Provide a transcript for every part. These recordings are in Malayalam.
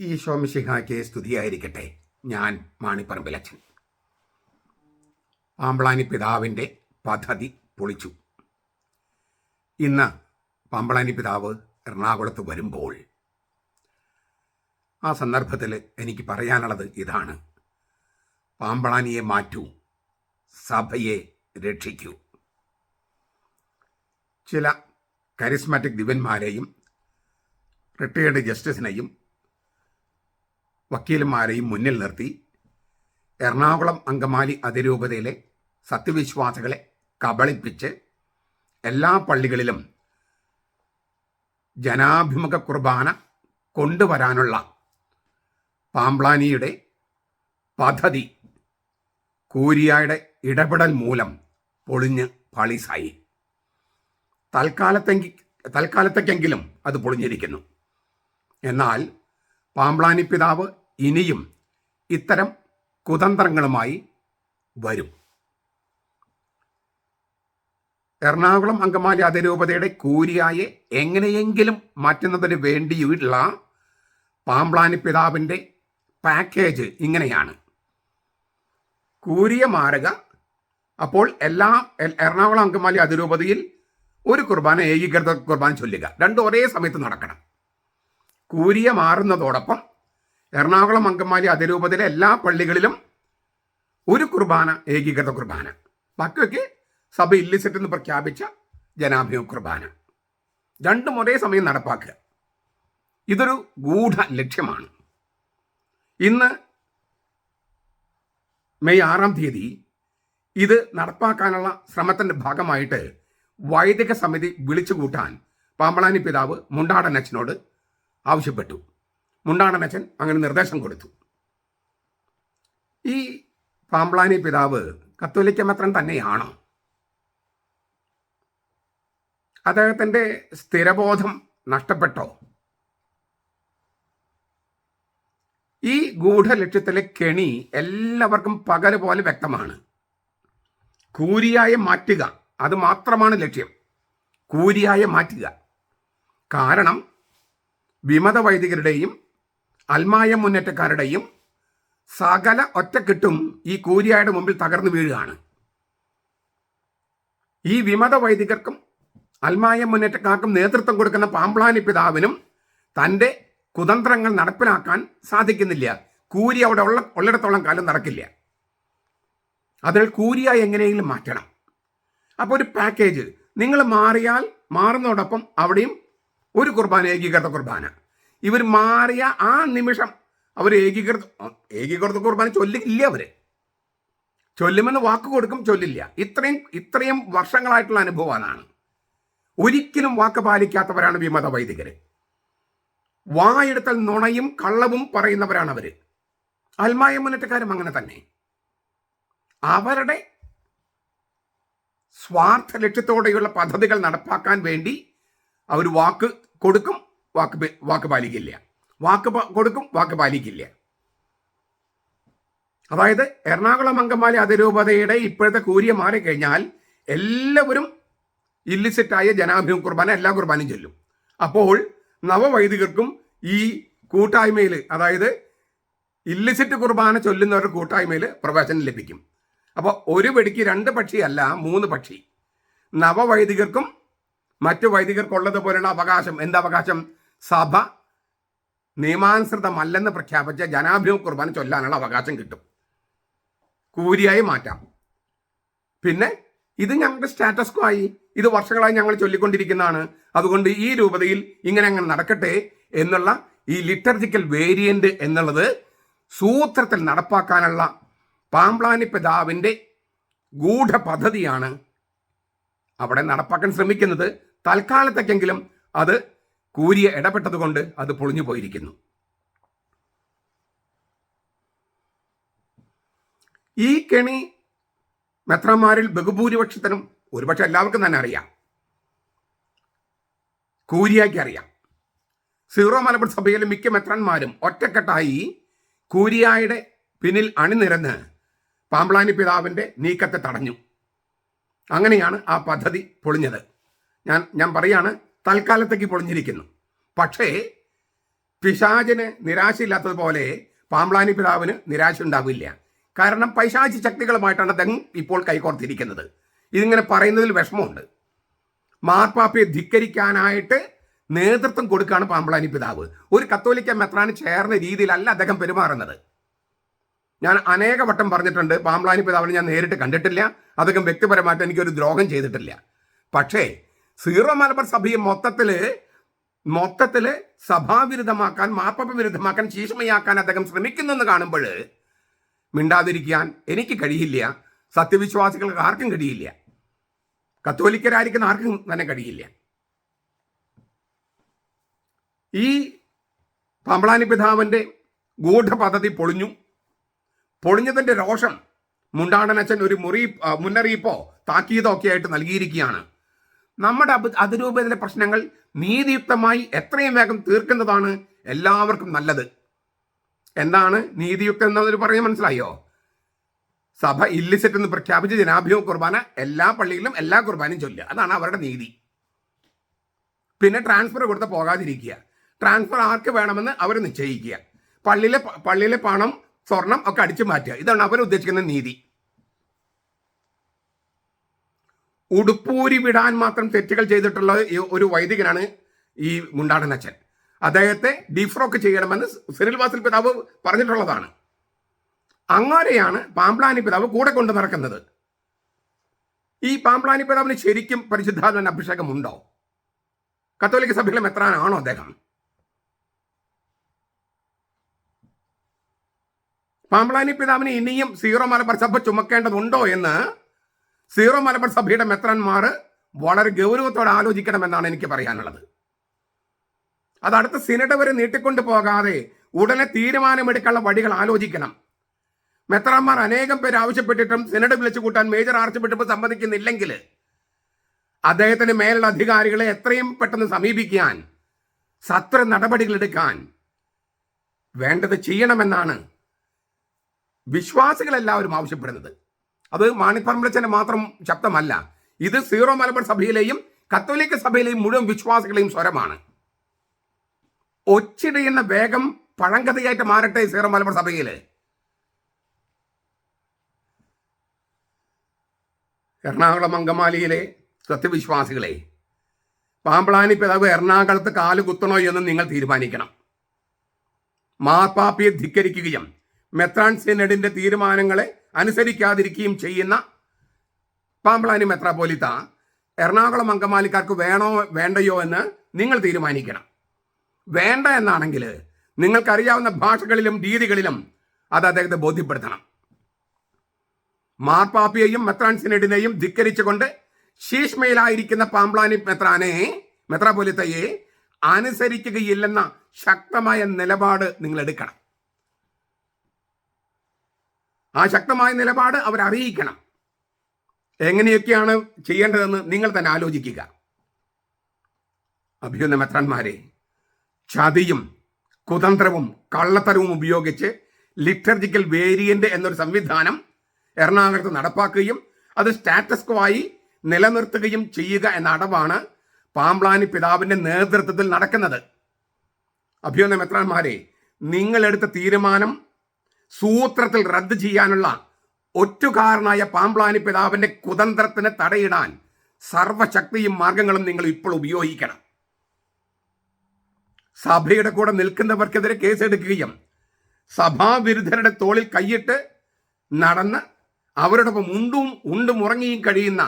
ഈ ശോമിശിഹായ്ക്ക് സ്തുതിയായിരിക്കട്ടെ. ഞാൻ മാണിപ്പറമ്പിലച്ചൻ പാമ്പളാനി പിതാവിന്റെ പദ്ധതി പൊളിച്ചു. ഇന്ന് പാമ്പളാനി പിതാവ് എറണാകുളത്ത് വരുമ്പോൾ ആ സന്ദർഭത്തിൽ എനിക്ക് പറയാനുള്ളത് ഇതാണ്. പാമ്പളാനിയെ മാറ്റൂ സഭയെ രക്ഷിക്കൂ. ചില കരിസ്മാറ്റിക് ദിവന്മാരെയും റിട്ടയേർഡ് ജസ്റ്റിസിനെയും വക്കീലന്മാരെയും മുന്നിൽ നിർത്തി എറണാകുളം അങ്കമാലി അതിരൂപതയിലെ സത്യവിശ്വാസികളെ കബളിപ്പിച്ച് എല്ലാ പള്ളികളിലും ജനാഭിമുഖ കുർബാന കൊണ്ടുവരാനുള്ള പാംപ്ലാനിയുടെ പദ്ധതി കൂരിയായുടെ ഇടപെടൽ മൂലം പൊളിഞ്ഞ് പാളീസായി. തൽക്കാലത്തെ തൽക്കാലത്തേക്കെങ്കിലും അത് പൊളിഞ്ഞിരിക്കുന്നു. എന്നാൽ പാമ്പ്ലാനി പിതാവ് ഇനിയും ഇത്തരം കുതന്ത്രങ്ങളുമായി വരും. എറണാകുളം അങ്കമാലി അതിരൂപതയുടെ കൂരിയായെ എങ്ങനെയെങ്കിലും മാറ്റുന്നതിന് വേണ്ടിയുള്ള പാമ്പ്ലാനി പിതാവിന്റെ പാക്കേജ് ഇങ്ങനെയാണ്. കൂരിയ മാരക അപ്പോൾ എല്ലാ എറണാകുളം അങ്കമാലി അതിരൂപതയിൽ ഒരു കുർബാന ഏകീകൃത കുർബാന ചൊല്ലുക. രണ്ടും ഒരേ സമയത്ത് നടക്കണം. കൂരിയ മാറുന്നതോടൊപ്പം എറണാകുളം അങ്കമാലി അതിരൂപതയിലെ എല്ലാ പള്ളികളിലും ഒരു കുർബാന ഏകീകൃത കുർബാന. ബാക്കിയൊക്കെ സഭ ഇല്ലിസിറ്റ് എന്ന് പ്രഖ്യാപിച്ച ജനാഭിമുഖ കുർബാന. രണ്ടും ഒരേ സമയം നടപ്പാക്കുക. ഇതൊരു ഗൂഢ ലക്ഷ്യമാണ്. ഇന്ന് മെയ് ആറാം തീയതി ഇത് നടപ്പാക്കാനുള്ള ശ്രമത്തിന്റെ ഭാഗമായിട്ട് വൈദിക സമിതി വിളിച്ചു കൂട്ടാൻ പാമ്പളാനി പിതാവ് മുണ്ടാടനച്ചനോട് ആവശ്യപ്പെട്ടു. മുണ്ടാടനച്ചൻ അങ്ങനെ നിർദ്ദേശം കൊടുത്തു. ഈ പാമ്പ്ലാനി പിതാവ് കത്തോലിക്ക മാത്രൻ തന്നെയാണോ? അദ്ദേഹത്തിന്റെ സ്ഥിരബോധം നഷ്ടപ്പെട്ടോ? ഈ ഗൂഢലക്ഷ്യത്തിലെ കെണി എല്ലാവർക്കും പകൽ പോലെ വ്യക്തമാണ്. കൂരിയായി മാറ്റുക അത് മാത്രമാണ് ലക്ഷ്യം. കൂരിയായി മാറ്റുക. കാരണം വിമത വൈദികരുടെയും അൽമായ മുന്നേറ്റക്കാരുടെയും സകല ഒറ്റക്കെട്ടും ഈ കൂരിയായുടെ മുമ്പിൽ തകർന്നു വീഴുകയാണ്. ഈ വിമത വൈദികർക്കും അൽമായ മുന്നേറ്റക്കാർക്കും നേതൃത്വം കൊടുക്കുന്ന പാമ്പ്ലാനി പിതാവിനും തന്റെ കുതന്ത്രങ്ങൾ നടപ്പിലാക്കാൻ സാധിക്കുന്നില്ല. കൂരി അവിടെ ഉള്ള ഉള്ളിടത്തോളം കാലം നടക്കില്ല. അതിനാൽ കൂരിയ എങ്ങനെയെങ്കിലും മാറ്റണം. അപ്പോൾ ഒരു പാക്കേജ് നിങ്ങൾ മാറിയാൽ മാറുന്നതോടൊപ്പം അവിടെയും ഒരു കുർബാന ഏകീകൃത കുർബാന. ഇവർ മാറിയ ആ നിമിഷം അവർ ഏകീകൃത ഏകീകൃത കുർബാന ചൊല്ലില്ല അവർ ചൊല്ലുമെന്ന് വാക്ക് കൊടുക്കും ചൊല്ലില്ല. ഇത്രയും ഇത്രയും വർഷങ്ങളായിട്ടുള്ള അനുഭവം അതാണ് ഒരിക്കലും വാക്ക് പാലിക്കാത്തവരാണ് വിമത വൈദികർ വായെടുത്താൽ നുണയും കള്ളവും പറയുന്നവരാണ് അവർ അൽമായ മുന്നേറ്റക്കാരും അങ്ങനെ തന്നെ. അവരുടെ സ്വാർത്ഥ ലക്ഷ്യത്തോടെയുള്ള പദ്ധതികൾ നടപ്പാക്കാൻ വേണ്ടി അവർ വാക്ക് കൊടുക്കും വാക്ക് വാക്ക് പാലിക്കില്ല. വാക്ക് കൊടുക്കും വാക്ക് പാലിക്കില്ല. അതായത് എറണാകുളം അങ്കമാലി അതിരൂപതയുടെ ഇപ്പോഴത്തെ കൂരിയ മാറിക്കഴിഞ്ഞാൽ എല്ലാവരും ഇല്ലിസിറ്റായ ജനാഭിമുഖ കുർബാന എല്ലാ കുർബാനയും ചൊല്ലും. അപ്പോൾ നവവൈദികർക്കും ഈ കൂട്ടായ്മയിൽ അതായത് ഇല്ലിസിറ്റ് കുർബാന ചൊല്ലുന്നവരുടെ കൂട്ടായ്മയിൽ പ്രവേശനം ലഭിക്കും. അപ്പോൾ ഒരു വെടിക്ക് രണ്ട് പക്ഷിയല്ല മൂന്ന് പക്ഷി. നവവൈദികർക്കും മറ്റു വൈദികർക്കുള്ളത് പോലുള്ള അവകാശം. എന്താ അവകാശം? സഭ നിയമാനുസൃതമല്ലെന്ന് പ്രഖ്യാപിച്ച ജനാഭിമുഖ കുർബാന ചൊല്ലാനുള്ള അവകാശം കിട്ടും. കൂരിയായി മാറ്റാം. പിന്നെ ഇത് ഞങ്ങളുടെ സ്റ്റാറ്റസ് കോ ആയി. ഇത് വർഷങ്ങളായി ഞങ്ങൾ ചൊല്ലിക്കൊണ്ടിരിക്കുന്നതാണ്. അതുകൊണ്ട് ഈ രൂപതയിൽ ഇങ്ങനെ അങ്ങനെ നടക്കട്ടെ എന്നുള്ള ഈ ലിറ്റർജിക്കൽ വേരിയന്റ് എന്നുള്ളത് സൂത്രത്തിൽ നടപ്പാക്കാനുള്ള പാംപ്ലാനി പിതാവിന്റെ ഗൂഢ പദ്ധതിയാണ് അവിടെ നടപ്പാക്കാൻ ശ്രമിക്കുന്നത്. തൽക്കാലത്തേക്കെങ്കിലും അത് കൂരിയ ഇടപെട്ടതുകൊണ്ട് അത് പൊളിഞ്ഞു പോയിരിക്കുന്നു. ഈ കെണി മെത്രന്മാരിൽ ബഹുഭൂരിപക്ഷത്തിനും ഒരുപക്ഷെ എല്ലാവർക്കും തന്നെ അറിയാം. കൂരിയാക്കി അറിയാം. സീറോ മലബാർ സഭയിലെ മിക്ക മെത്രന്മാരും ഒറ്റക്കെട്ടായി കൂരിയായുടെ പിന്നിൽ അണിനിരന്ന് പാമ്പ്ലാനി പിതാവിന്റെ നീക്കത്തെ തടഞ്ഞു. അങ്ങനെയാണ് ആ പദ്ധതി പൊളിഞ്ഞത്. ഞാൻ ഞാൻ പറയാണ് തൽക്കാലത്തേക്ക് പൊളിഞ്ഞിരിക്കുന്നു. പക്ഷേ പിശാചിന് നിരാശയില്ലാത്തതുപോലെ പാമ്പ്ലാനി പിതാവിന് നിരാശ ഉണ്ടാവില്ല കാരണം പൈശാചി ശക്തികളുമായിട്ടാണ് അദ്ദേഹം ഇപ്പോൾ കൈകോർത്തിരിക്കുന്നത്. ഇതിങ്ങനെ പറയുന്നതിൽ വിഷമമുണ്ട്. മാർപ്പാപ്പയെ ധിക്കരിക്കാനായിട്ട് നേതൃത്വം കൊടുക്കുകയാണ് പാമ്പ്ലാനി പിതാവ്. ഒരു കത്തോലിക്ക മെത്രാന് ചേർന്ന രീതിയിലല്ല അദ്ദേഹം പെരുമാറുന്നത്. ഞാൻ അനേക വട്ടം പറഞ്ഞിട്ടുണ്ട് പാമ്പ്ലാനി പിതാവിനെ ഞാൻ നേരിട്ട് കണ്ടിട്ടില്ല. അദ്ദേഹം വ്യക്തിപരമായിട്ട് എനിക്കൊരു ദ്രോഹം ചെയ്തിട്ടില്ല. പക്ഷേ സീറോ മലബാർ സഭയെ മൊത്തത്തിൽ മൊത്തത്തിൽ സഭാവിരുദ്ധമാക്കാൻ മാപ്പപ്പ വിരുദ്ധമാക്കാൻ ശീഷ്മയാക്കാൻ അദ്ദേഹം ശ്രമിക്കുന്നെന്ന് കാണുമ്പോൾ മിണ്ടാതിരിക്കാൻ എനിക്ക് കഴിയില്ല. സത്യവിശ്വാസികൾക്ക് ആർക്കും കഴിയില്ല. കത്തോലിക്കരായിരിക്കുന്ന ആർക്കും തന്നെ കഴിയില്ല. ഈ പമ്പളാനി പിതാവിന്റെ ഗൂഢപദ്ധതി പൊളിഞ്ഞു. പൊളിഞ്ഞതിന്റെ രോഷം മുണ്ടാടനച്ഛൻ ഒരു മുറി മുന്നറിയിപ്പോ താക്കീതോ ഒക്കെ ആയിട്ട് നൽകിയിരിക്കുകയാണ്. നമ്മുടെ അതിരൂപതയിലെ പ്രശ്നങ്ങൾ നീതിയുക്തമായി എത്രയും വേഗം തീർക്കുന്നതാണ് എല്ലാവർക്കും നല്ലത്. എന്താണ് നീതിയുക്തം എന്നതിൽ പറയാൻ മനസ്സിലായോ? സഭ ഇല്ലിസിറ്റ് എന്ന് പ്രഖ്യാപിച്ച ജനാഭിമുഖ കുർബാന എല്ലാ പള്ളികളിലും എല്ലാ കുർബാനയും ചൊല്ലുക. അതാണ് അവരുടെ നീതി. പിന്നെ ട്രാൻസ്ഫർ കൊടുത്ത് പോകാതിരിക്കുക. ട്രാൻസ്ഫർ ആർക്ക് വേണമെന്ന് അവർ നിശ്ചയിക്കുക. പള്ളിയിലെ പള്ളിയിലെ പണം സ്വർണം ഒക്കെ അടിച്ചു മാറ്റുക. ഇതാണ് അവർ ഉദ്ദേശിക്കുന്ന നീതി. ഉടുപ്പൂരി വിടാൻ മാത്രം തെറ്റുകൾ ചെയ്തിട്ടുള്ള ഒരു വൈദികനാണ് ഈ മുണ്ടാടൻ അച്ഛൻ. അദ്ദേഹത്തെ ഡിഫ്രോക്ക് ചെയ്യണമെന്ന് സിറിൽ വാസിൽ പിതാവ് പറഞ്ഞിട്ടുള്ളതാണ്. അങ്ങനെയാണ് പാമ്പ്ലാനി പിതാവ് കൂടെ കൊണ്ട് നടക്കുന്നത്. ഈ പാമ്പ്ലാനി പിതാവിന് ശരിക്കും പരിശുദ്ധാത്മൻ അഭിഷേകം ഉണ്ടോ കത്തോലിക്ക സഭയിലെ മെത്രാനാണോ അദ്ദേഹം? പാമ്പ്ലാനി പിതാവിന് ഇനിയും സീറോ മലബാർ സഭ ചുമക്കേണ്ടതുണ്ടോ എന്ന് സീറോ മലബാർ സഭയുടെ മെത്രന്മാർ വളരെ ഗൗരവത്തോടെ ആലോചിക്കണമെന്നാണ് എനിക്ക് പറയാനുള്ളത്. അത് അടുത്ത സിനഡ് വരെ നീട്ടിക്കൊണ്ടു പോകാതെ ഉടനെ തീരുമാനമെടുക്കാനുള്ള വഴികൾ ആലോചിക്കണം. മെത്രാന്മാർ അനേകം പേര് ആവശ്യപ്പെട്ടിട്ടും സിനഡ് വിളിച്ചു കൂട്ടാൻ മേജർ ആർച്ച് ബിഷപ്പ് സമ്മതിക്കുന്നില്ലെങ്കിൽ അദ്ദേഹത്തിന് മേലുള്ള അധികാരികളെ എത്രയും പെട്ടെന്ന് സമീപിക്കാൻ സത്ര നടപടികൾ എടുക്കാൻ വേണ്ടത് ചെയ്യണമെന്നാണ് വിശ്വാസികളെല്ലാവരും ആവശ്യപ്പെടുന്നത്. അത് മാണിപ്പറമ്പലച്ചന്റെ മാത്രം ശബ്ദമല്ല. ഇത് സീറോ മലബാർ സഭയിലെയും കത്തോലിക്ക സഭയിലെയും മുഴുവൻ വിശ്വാസികളെയും സ്വരമാണ്. ഒച്ചിടയുന്ന വേഗം പഴങ്കഥയായിട്ട് മാറട്ടെ സീറോ മലബാർ സഭയിൽ. എറണാകുളം അങ്കമാലിയിലെ സത്യവിശ്വാസികളെ പാമ്പ്ളാനി പിതാവ് എറണാകുളത്ത് കാൽ കുത്തണോ എന്ന് നിങ്ങൾ തീരുമാനിക്കണം. മാർപ്പാപ്പിയെ ധിക്കരിക്കുകയും മെത്രാൻ സിനഡിന്റെ തീരുമാനങ്ങളെ അനുസരിക്കാതിരിക്കുകയും ചെയ്യുന്ന പാമ്പ്ലാനി മെത്രാപോലിത്ത എറണാകുളം അങ്കമാലിക്കാർക്ക് വേണോ വേണ്ടയോ എന്ന് നിങ്ങൾ തീരുമാനിക്കണം. വേണ്ട എന്നാണെങ്കിൽ നിങ്ങൾക്കറിയാവുന്ന ഭാഷകളിലും രീതികളിലും അത് അദ്ദേഹത്തെ ബോധ്യപ്പെടുത്തണം. മാർപ്പാപ്പിയെയും മെത്രാൻ സിനഡിനെയും ധിക്കരിച്ചുകൊണ്ട് ശീഷ്മയിലായിരിക്കുന്ന പാമ്പ്ലാനി മെത്രാനെ മെത്രാപോലിത്തയെ അനുസരിക്കുകയില്ലെന്ന ശക്തമായ നിലപാട് നിങ്ങൾ എടുക്കണം. ആ ശക്തമായ നിലപാട് അവർ അറിയിക്കണം എങ്ങനെയൊക്കെയാണ് ചെയ്യേണ്ടതെന്ന് നിങ്ങൾ തന്നെ ആലോചിക്കുക. അഭ്യുന്ന മെത്രന്മാരെ. ചതിയും കുതന്ത്രവും കള്ളത്തരവും ഉപയോഗിച്ച് ലിറ്റർജിക്കൽ വേരിയന്റ് എന്നൊരു സംവിധാനം എറണാകുളത്ത് നടപ്പാക്കുകയും അത് സ്റ്റാറ്റസ് ആയി നിലനിർത്തുകയും ചെയ്യുക എന്ന അടവാണ് പാമ്പ്ലാനി പിതാവിന്റെ നേതൃത്വത്തിൽ നടക്കുന്നത്. അഭ്യുന്ന മെത്രാന്മാരെ നിങ്ങളെടുത്ത തീരുമാനം സൂത്രത്തിൽ റദ്ദ് ചെയ്യാനുള്ള ഒറ്റുകാരനായ പാമ്പ്ലാനി പിതാവിന്റെ കുതന്ത്രത്തിന് തടയിടാൻ സർവശക്തിയും മാർഗങ്ങളും നിങ്ങൾ ഇപ്പോൾ ഉപയോഗിക്കണം. സഭയുടെ കൂടെ നിൽക്കുന്നവർക്കെതിരെ കേസെടുക്കുകയും സഭാവിരുദ്ധരുടെ തോളിൽ കൈയിട്ട് നടന്ന് അവരോടൊപ്പം ഉണ്ടും ഉണ്ടും ഉറങ്ങിയും കഴിയുന്ന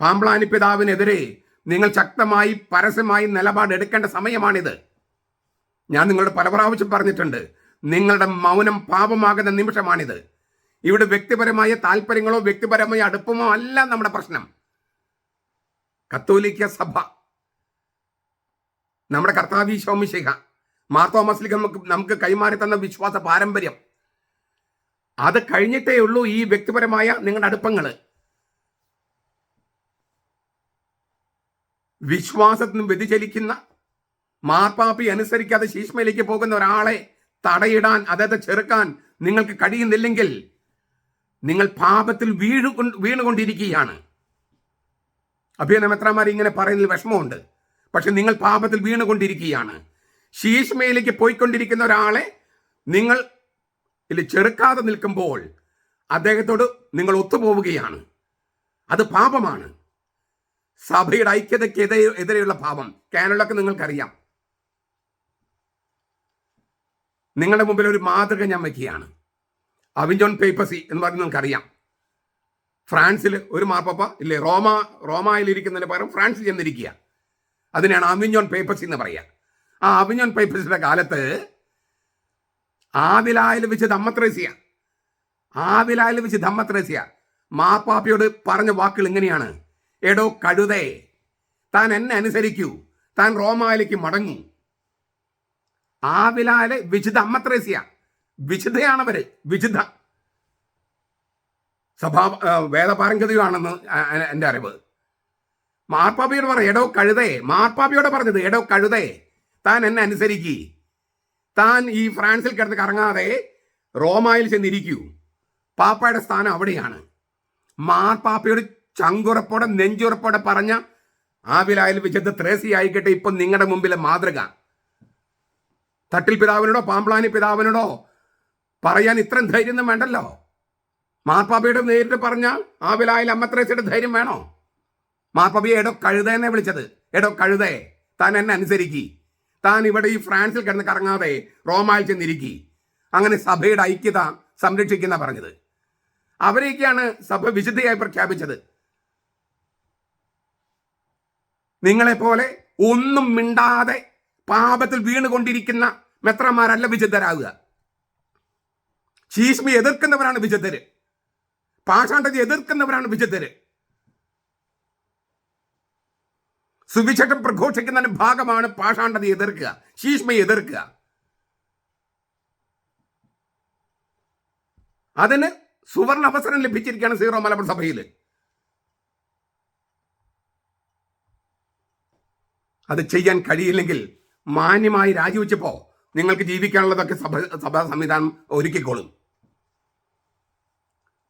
പാമ്പ്ലാനി പിതാവിനെതിരെ നിങ്ങൾ ശക്തമായി പരസ്യമായി നിലപാടെടുക്കേണ്ട സമയമാണിത്. ഞാൻ നിങ്ങളോട് പല പ്രാവശ്യം പറഞ്ഞിട്ടുണ്ട്. നിങ്ങളുടെ മൗനം പാപമാകുന്ന നിമിഷമാണിത്. ഇവിടെ വ്യക്തിപരമായ താല്പര്യങ്ങളോ വ്യക്തിപരമായ അടുപ്പമോ അല്ല നമ്മുടെ പ്രശ്നം. കത്തോലിക്ക സഭ. നമ്മുടെ കർത്താവി ശോമിശിഖ മാർത്തോമസ്ലിഖ നമുക്ക് നമുക്ക് കൈമാറി തന്ന വിശ്വാസ പാരമ്പര്യം. അത് കഴിഞ്ഞിട്ടേ ഉള്ളൂ ഈ വ്യക്തിപരമായ നിങ്ങളുടെ അടുപ്പങ്ങൾ വിശ്വാസത്തിനും വ്യതിചലിക്കുന്ന മാർപ്പാപ്പി അനുസരിക്കാതെ ശീഷ്മയിലേക്ക് പോകുന്ന ഒരാളെ തടയിടാൻ അതായത് ചെറുക്കാൻ നിങ്ങൾക്ക് കഴിയുന്നില്ലെങ്കിൽ നിങ്ങൾ പാപത്തിൽ വീണു വീണുകൊണ്ടിരിക്കുകയാണ്. അഭിനമിത്രമാർ ഇങ്ങനെ പറയുന്നതിൽ വിഷമമുണ്ട്. പക്ഷെ നിങ്ങൾ പാപത്തിൽ വീണുകൊണ്ടിരിക്കുകയാണ്. ശീഷ്മയിലേക്ക് പോയിക്കൊണ്ടിരിക്കുന്ന ഒരാളെ നിങ്ങൾ ചെറുക്കാതെ നിൽക്കുമ്പോൾ അദ്ദേഹത്തോട് നിങ്ങൾ ഒത്തുപോവുകയാണ്. അത് പാപമാണ്. സഭയുടെ ഐക്യതയ്ക്ക് എതിരെ എതിരെയുള്ള പാപം. കാനലൊക്കെ നിങ്ങൾക്കറിയാം. നിങ്ങളുടെ മുമ്പിൽ ഒരു മാതൃക ഞാൻ വയ്ക്കുകയാണ്. അവിഞ്ചോൺ പേപ്പസി എന്ന് പറയുന്നത് നിങ്ങൾക്കറിയാം. ഫ്രാൻസിൽ ഒരു മാർപ്പപ്പ ഇല്ലേ റോമ റോമയിൽ ഇരിക്കുന്നതിന് പകരം ഫ്രാൻസിൽ ചെന്നിരിക്കുക. അതിനാണ് അവിഞ്ഞോൺ പേപ്പസി എന്ന് പറയുക ആ അവിഞ്ഞോൺ പേപ്പസിന്റെ കാലത്ത് ആവിലായിൽ വെച്ച് ധമ്മത്രേസിയ ആവിലായിൽ വെച്ച് ധമ്മത്രേസിയ മാപ്പാപ്പയോട് പറഞ്ഞ വാക്കുകൾ ഇങ്ങനെയാണ്. എടോ കഴുതേ താൻ എന്നെ അനുസരിക്കൂ താൻ റോമായിലേക്ക് മടങ്ങൂ. ആവിലാലെ വിജിത അമ്മത്രേസ്യ വിജിതയാണ് സഭാ വിജിത. സഭാ ആ- എന്റെ അറിവ്. മാർപ്പാപ്പയോട് പറ എടോ കഴുതേ. മാർപ്പാപ്പയോട് പറഞ്ഞത് എടോ കഴുതേ താൻ എന്നെ അനുസരിക്കി. താൻ ഈ ഫ്രാൻസിൽ കിടന്ന് കറങ്ങാതെ റോമായിൽ ചെന്നിരിക്കൂ. പാപ്പയുടെ സ്ഥാനം അവിടെയാണ്. മാർപ്പാപ്പയോട് ചങ്കുറപ്പോടെ നെഞ്ചുറപ്പോടെ പറഞ്ഞ ആവിലായിൽ വിശുദ്ധ ത്രേസി ആയിക്കട്ടെ ഇപ്പൊ നിങ്ങളുടെ മുമ്പിലെ മാതൃക. തട്ടിൽ പിതാവിനോടോ പാമ്പ്ലാനി പിതാവിനോടോ പറയാൻ ഇത്രയും ധൈര്യമൊന്നും വേണ്ടല്ലോ? മാർപ്പാപ്പയോട് നേരിട്ട് പറഞ്ഞാൽ ആ വിലായിൽ അമ്മത്രേസയുടെ ധൈര്യം വേണോ? മാർപ്പാപ്പയെ എടോ കഴുതേനെ വിളിച്ചത്. എടോ കഴുതേ താൻ എന്നെ അനുസരിക്കി. താൻ ഇവിടെ ഈ ഫ്രാൻസിൽ കിടന്ന് കറങ്ങാതെ റോമായിൽ ചെന്നിരിക്കി. അങ്ങനെ സഭയുടെ ഐക്യത സംരക്ഷിക്കുന്ന പറഞ്ഞത്. അവരെയൊക്കെയാണ് സഭ വിശുദ്ധയായി പ്രഖ്യാപിച്ചത്. നിങ്ങളെപ്പോലെ ഒന്നും മിണ്ടാതെ പാപത്തിൽ വീണുകൊണ്ടിരിക്കുന്ന മെത്രന്മാരല്ല വിശുദ്ധരാകുക. ശീഷ്മി എതിർക്കുന്നവരാണ് വിശുദ്ധര്. പാഷാണ്ഡതി എതിർക്കുന്നവരാണ് വിശുദ്ധര്. സുവിശേഷം പ്രഘോഷിക്കുന്നതിന് ഭാഗമാണ് പാഷാണ്ഡതി എതിർക്കുക ശീഷ്മയെ എതിർക്കുക. അതിന് സുവർണ അവസരം ലഭിച്ചിരിക്കുകയാണ് സീറോ മലബാർ സഭയിൽ അത് ചെയ്യാൻ കഴിയില്ലെങ്കിൽ മാന്യമായി രാജിവെച്ചപ്പോ നിങ്ങൾക്ക് ജീവിക്കാനുള്ളതൊക്കെ സഭ സഭാ സംവിധാനം ഒരുക്കിക്കോളും.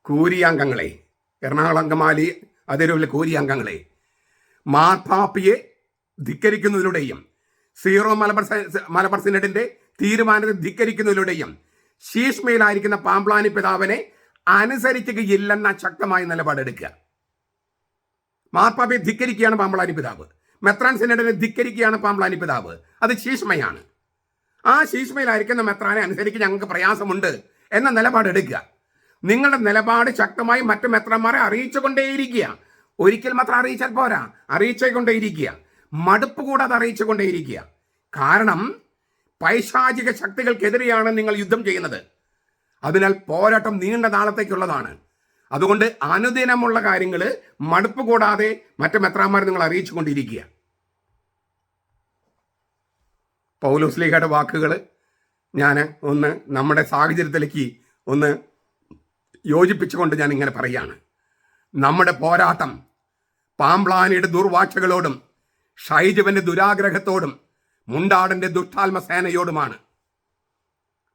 കൂരിയാംഗങ്ങളെ എറണാകുളം അങ്കമാലി അതിരൂരിലെ കൂരിയാംഗങ്ങളെ മാർപ്പാപ്പിയെ ധിക്കരിക്കുന്നതിലൂടെയും സീറോ മലബാർ മലബാർ സിനഡിന്റെ തീരുമാനത്തെ ധിക്കരിക്കുന്നതിലൂടെയും ശീഷ്മയിലായിരിക്കുന്ന പാമ്പ്ലാനി പിതാവിനെ അനുസരിക്കുകയില്ലെന്ന ശക്തമായ നിലപാടെടുക്കുക. മാർപ്പാപ്പയെ ധിക്കരിക്കുകയാണ് പാമ്പ്ലാനി പിതാവ്. മെത്രാൻ സിനഡിനെ ധിക്കരിക്കുകയാണ് പാമ്പ്ലാനി പിതാവ്. അത് ശീഷ്മയാണ്. ആ ശീഷ്മയിലായിരിക്കുന്ന മെത്രാനെ അനുസരിച്ച് ഞങ്ങൾക്ക് പ്രയാസമുണ്ട് എന്ന നിലപാട് എടുക്കുക. നിങ്ങളുടെ നിലപാട് ശക്തമായി മറ്റു മെത്രന്മാരെ അറിയിച്ചുകൊണ്ടേയിരിക്കുക. ഒരിക്കൽ മാത്രം അറിയിച്ചാൽ പോരാ. അറിയിച്ചുകൊണ്ടേയിരിക്കുക. മടുപ്പ് കൂടാതെ അറിയിച്ചുകൊണ്ടേയിരിക്കുക. കാരണം പൈശാചിക ശക്തികൾക്കെതിരെയാണ് നിങ്ങൾ യുദ്ധം ചെയ്യുന്നത്. അതിനാൽ പോരാട്ടം നീണ്ട നാളത്തേക്കുള്ളതാണ്. അതുകൊണ്ട് അനുദിനമുള്ള കാര്യങ്ങൾ മടുപ്പ് കൂടാതെ മറ്റു മെത്രാന്മാരെ നിങ്ങൾ അറിയിച്ചുകൊണ്ടിരിക്കുക. പൗലോസ്ലിഹയുടെ വാക്കുകൾ ഞാൻ ഒന്ന് നമ്മുടെ സാഹചര്യത്തിലേക്ക് ഒന്ന് യോജിപ്പിച്ചുകൊണ്ട് ഞാൻ ഇങ്ങനെ പറയുകയാണ്. നമ്മുടെ പോരാട്ടം പാമ്പ്ലാനിയുടെ ദുർവാക്ഷകളോടും ഷൈജുവിന്റെ ദുരാഗ്രഹത്തോടും മുണ്ടാടന്റെ ദുഷ്ടാത്മ സേനയോടുമാണ്.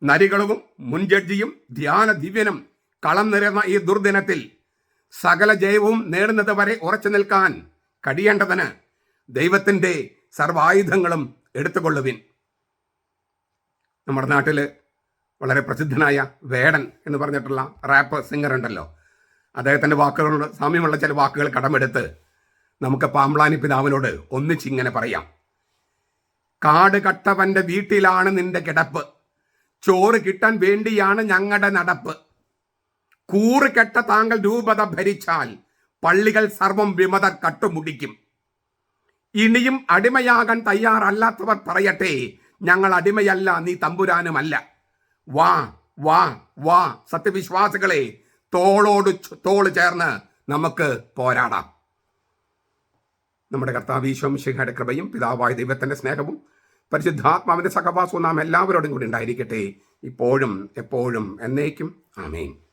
നരികളവും മുൻജഡ്ജിയും ധ്യാന ദിവ്യനും കളം നിറയുന്ന ഈ ദുർദിനത്തിൽ സകല ജയവും നേടുന്നത് വരെ ഉറച്ചു നിൽക്കാൻ കഴിയേണ്ടതിന് ദൈവത്തിന്റെ സർവായുധങ്ങളും എടുത്തുകൊള്ളുവിൻ. നമ്മുടെ നാട്ടിൽ വളരെ പ്രസിദ്ധനായ വേടൻ എന്ന് പറഞ്ഞിട്ടുള്ള റാപ്പർ സിംഗർ ഉണ്ടല്ലോ. അദ്ദേഹത്തിന്റെ വാക്കുകളോട് സാമ്യമുള്ള ചില വാക്കുകൾ കടമെടുത്ത് നമുക്ക് പാമ്പ്ലാനി പിതാവിനോട് ഒന്നിച്ചിങ്ങനെ പറയാം. കാട് കട്ടവന്റെ വീട്ടിലാണ് നിന്റെ കിടപ്പ്. ചോറ് കിട്ടാൻ വേണ്ടിയാണ് ഞങ്ങളുടെ നടപ്പ്. കൂറ് കെട്ട താങ്കൾ രൂപത ഭരിച്ചാൽ പള്ളികൾ സർവം വിമത കട്ടുമുടിക്കും. ഇനിയും അടിമയാകാൻ തയ്യാറല്ലാത്തവർ പറയട്ടെ ഞങ്ങൾ അടിമയല്ല നീ തമ്പുരാനുമല്ല. വാ വാ വാ. സത്യവിശ്വാസികളെ തോളോട് തോൾ ചേർന്ന് നമുക്ക് പോരാടാം. നമ്മുടെ കർത്താവ് ശിഖയുടെ കൃപയും പിതാവായ ദൈവത്തിന്റെ സ്നേഹവും പരിശുദ്ധാത്മാവിന്റെ സഹവാസവും നാം എല്ലാവരോടും കൂടി ഉണ്ടായിരിക്കട്ടെ. ഇപ്പോഴും എപ്പോഴും എന്നേക്കും. ആമേൻ.